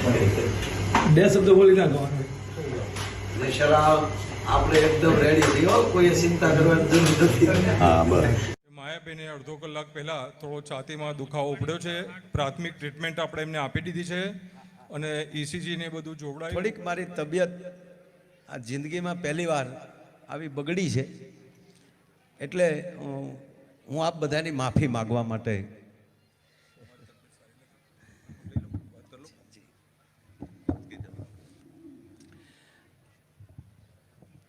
બે શબ્દો બોલી નાખો શરાબ આપણે એકદમ રેડી થયો કોઈ ચિંતા કરવાની જરૂર નથી. હા બસ. માયાબેને અડધો કલાક પહેલા થોડો છાતીમાં દુખાવો ઉપડ્યો છે. પ્રાથમિક ટ્રીટમેન્ટ આપણે એમને આપી દીધી છે અને ઈસીજીને બધું જોવડાય. થોડીક મારી તબિયત આ જિંદગીમાં પહેલી વાર આવી બગડી છે. એટલે હું આપ બધાની માફી માગવા માટે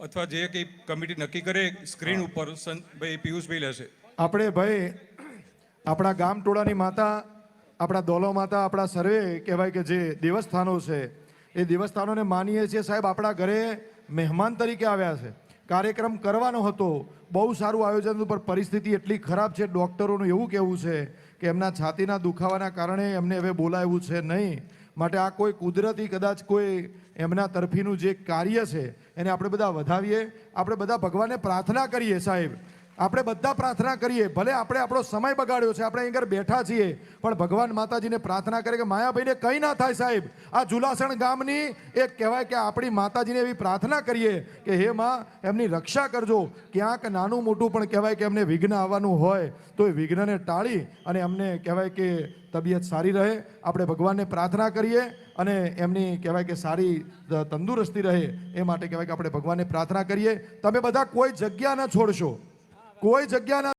અથવા જે કંઈ કમિટી નક્કી કરે સ્ક્રીન ઉપર ભાઈ પિયુષભાઈ લેશે. આપણે ભાઈ આપણા ગામ ટોળાની માતા આપણા દોલો માતા આપણા સર્વે કહેવાય કે જે દેવસ્થાનો છે એ દેવસ્થાનોને માનીએ છીએ. સાહેબ આપણા ઘરે મહેમાન તરીકે આવ્યા છે. કાર્યક્રમ કરવાનો હતો. બહુ સારું આયોજન હતું પણ પરિસ્થિતિ એટલી ખરાબ છે ડૉક્ટરોનું એવું કહેવું છે કે એમના છાતીના દુખાવાના કારણે એમને હવે બોલાવ્યું છે નહીં. માટે આ કોઈ કુદરતી કદાચ કોઈ એમના તરફીનું જે કાર્ય છે, એને આપણે બધા વધાવીએ. આપણે બધા ભગવાનને પ્રાર્થના કરીએ સાહેબ. આપણે બધા પ્રાર્થના કરીએ. ભલે આપણે આપણો સમય બગાડ્યો છે, આપણે અહીંયા બેઠા છીએ, પણ ભગવાન માતાજીને પ્રાર્થના કરે કે માયાભાઈને કંઈ ના થાય સાહેબ. આ જુલાસણ ગામની એક કહેવાય કે આપણી માતાજીને એવી પ્રાર્થના કરીએ કે હે માં, એમની રક્ષા કરજો. ક્યાંક નાનું મોટું પણ કહેવાય કે એમને વિઘ્ન આવવાનું હોય, તો એ વિઘ્નને ટાળી અને એમને કહેવાય કે તબિયત સારી રહે. આપણે ભગવાનને પ્રાર્થના કરીએ અને એમની કહેવાય કે સારી તંદુરસ્તી રહે. એ માટે કહેવાય કે આપણે ભગવાનને પ્રાર્થના કરીએ. તમે બધા કોઈ જગ્યા ન છોડશો. કોઈ જગ્યા ના